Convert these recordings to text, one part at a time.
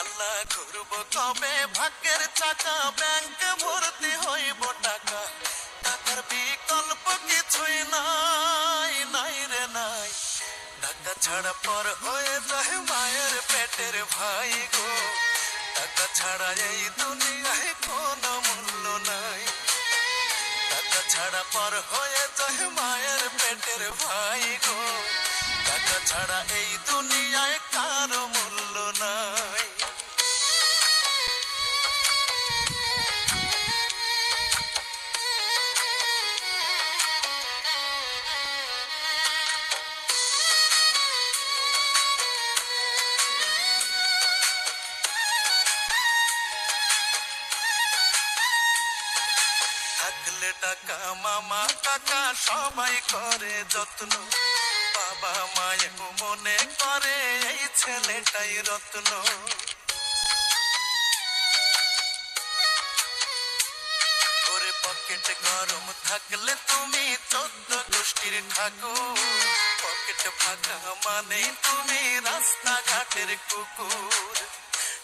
আল্লাহ ঘুরব কবে? ভাগ্যের চাকা ব্যাংক ভর্তি হইব টাকা। টাকার বিকল্প কিছুই নাই নাই রে নাই। টাকা ছাড়া পর হয়ে যায় মায়ের পেটের ভাই গো। টাকা ছাড়া এই দুনিয়ায় কোনো মূল্য নাই। টাকা ছাড়া পর হয়ে যায় মায়ের পেটের ভাই গো। টাকা ছাড়া এই দুনিয়ায় থাকলে টাকা, মামা, টাকা সবাই করে যত্ন। বাবা মায়ের মনে করে এই ছেলেটাই রত্ন। পকেট গরম থাকলে তুমি চোদ্দ গোষ্ঠীর ঠাকুর। পকেট ফাঁকা মানে তুমি রাস্তাঘাটের কুকুর।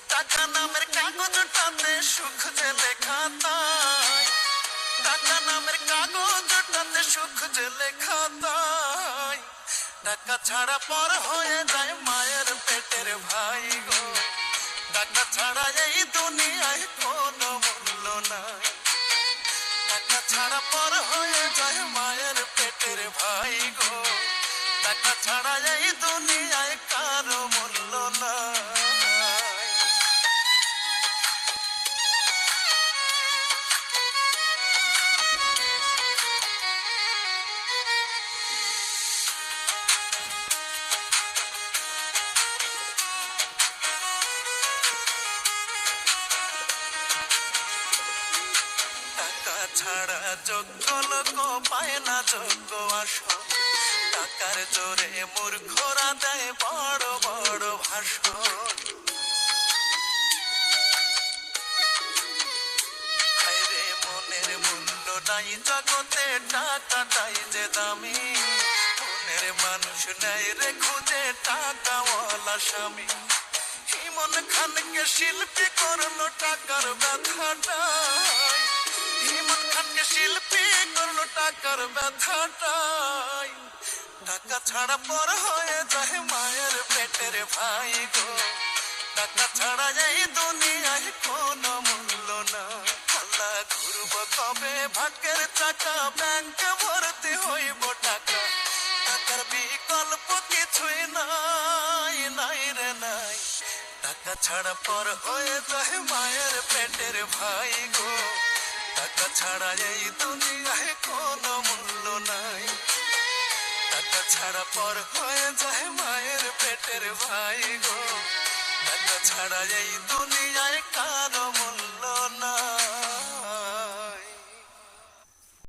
টাকা নামের কাগজটাতে সুখ যে লেখা টাকা নামের কাগজটাতে সুখ যে লেখা টাকা ছাড়া পর হয়ে যায় মায়ের পেটের ভাই গো। টাকা ছাড়া এই দুনিয়ায় কোনো মূল্য নাই। টাকা ছাড়া পর হয়ে যায় মায়ের পেটের ভাই গো। টাকা ছাড়া এই দুনিয়ায় ছাড়া যোগ্য লোক পায় না যোগ্য আসন। টাকার জোরে মূর্খরা দেয় বড় বড় ভাষণ। মনের মূল্য নাই, জগতে টাকাটাই যে দামি। মনের মানুষ নেই রে খুঁজে টাকাওয়ালা স্বামী। ইমন খানকে শিল্পী করল টাকার ব্যথাটাই। খানকে শিল্পী করল টাকার ব্যথাটাই। টাকা ছাড়া পর হয়ে যায় মায়ের পেটের ভাই গো। টাকা ছাড়া এই দুনিয়ায় কোনো মূল্য না। আল্লাহ ঘুরব কবে? ভাগ্যের চাকা ব্যাংক ভর্তি হইব টাকা। টাকার বিকল্প কিছুই নাই নাই রে নাই। টাকা ছাড়া পর হয়ে যায় মায়ের পেটের ভাই গো। টাকা ছাড়া এই দুনিয়ায় কোনো মূল্য নাই। টাকা ছাড়া পর হয়ে যায় মায়ের পেটের ভাই গো। টাকা ছাড়া এই দুনিয়া